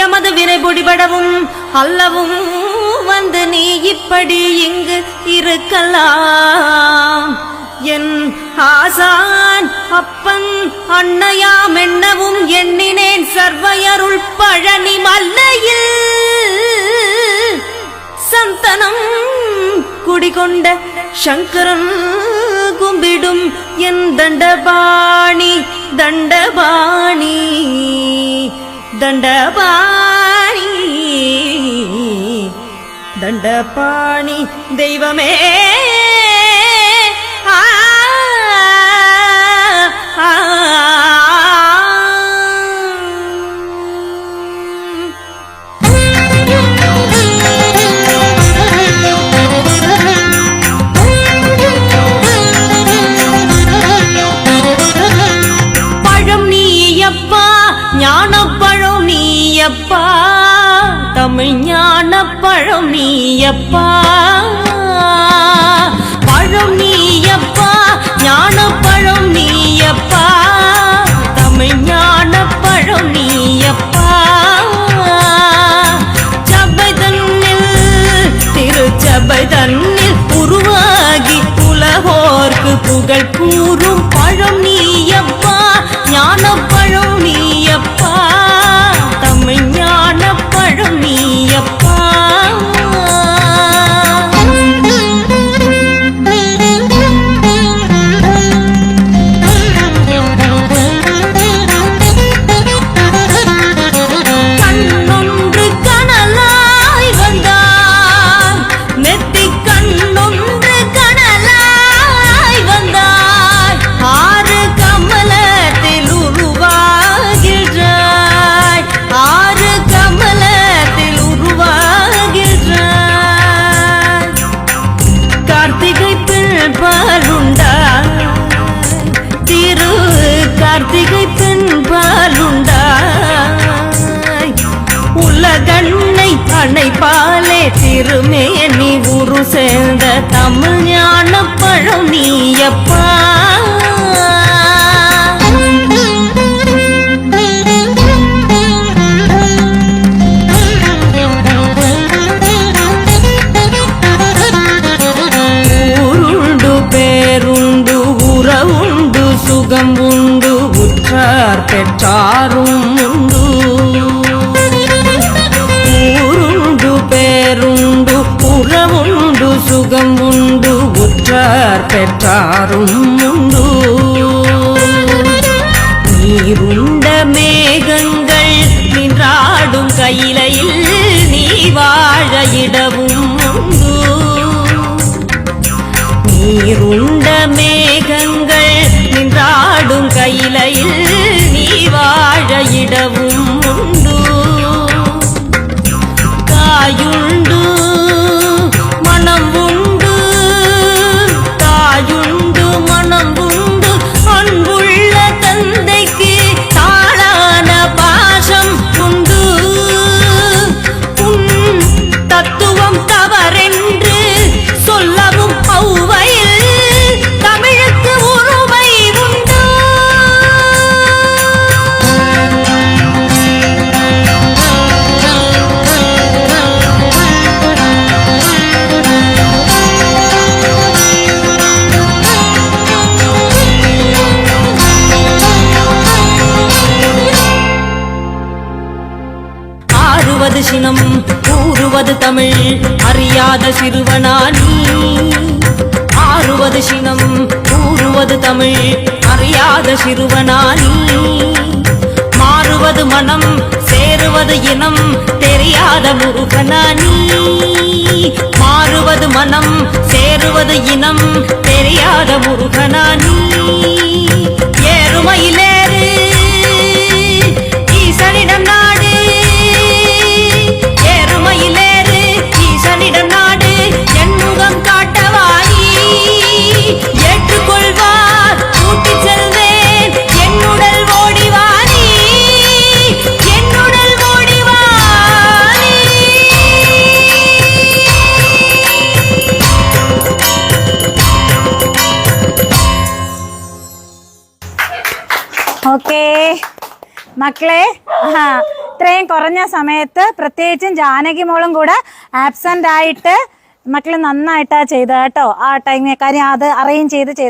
எமது வினை பொடிபடவும் அல்லவும் வந்து நீ இப்படி இங்கு இருக்கலாம். என் ஆசான் அப்பன் அன்னையாம் என்னவும் எண்ணினேன் சர்வையருள் பழனி மல்லையில். சந்தனம் குடிகொண்ட சங்கரன் கும்பிடும் என் தண்டபாணி தண்டபாணி. தண்டபாணி தண்டபாணி தெய்வமே நீயப்பா தமிழ் ஞான பழம் நீயப்பா. பழம் நீயப்பா ஞான பழம் நீயப்பா. தமிழ் ஞான பழம் நீயப்பா. சபை தன்னில் திருச்சபை தன்னில் உருவாகி உலகோர்க்கு புகழ் கூறும் கார்த்திகை பெண் பாலுண்டாய் உலகண்ணை அணைப்பாலே திருமேனி உரு சேர்ந்த தமிழ் ஞான பழம் நீயப்பா சுகம் பெற்றார் பெற்றாரும் ஊருண்டு பேருண்டு உறவுண்டு சுகம் உண்டு உற்றார் பெற்றாரும் உண்டு. நீருண்ட மேகங்கள் நின்றாடும் கையிலையில் நீ வாழ இடவும் உண்டு. நீருண்ட மேகங்கள் ஆறுவது சினம் கூறுவது தமிழ் அறியாத சிறுவனானி ஆறுவது சினம் கூறுவது தமிழ் அறியாத சிறுவனானி மாறுவது மனம் சேருவது இனம் தெரியாத முருகனானி மாறுவது மனம் சேருவது இனம் தெரியாத முருகனானி ஏறுமையிலேறு ஈசனிடம் ഓക്കേ. മക്കളെ ആ ഇത്രയും കുറഞ്ഞ സമയത്ത് പ്രത്യേകിച്ചും ജാനകി മോളും കൂടെ ആബ്സെന്റ് ആയിട്ട് മക്കളെ നന്നായിട്ടാണ് ചെയ്തത് കേട്ടോ. ആ ടൈമിനെ കാര്യം അത് അറേഞ്ച് ചെയ്ത്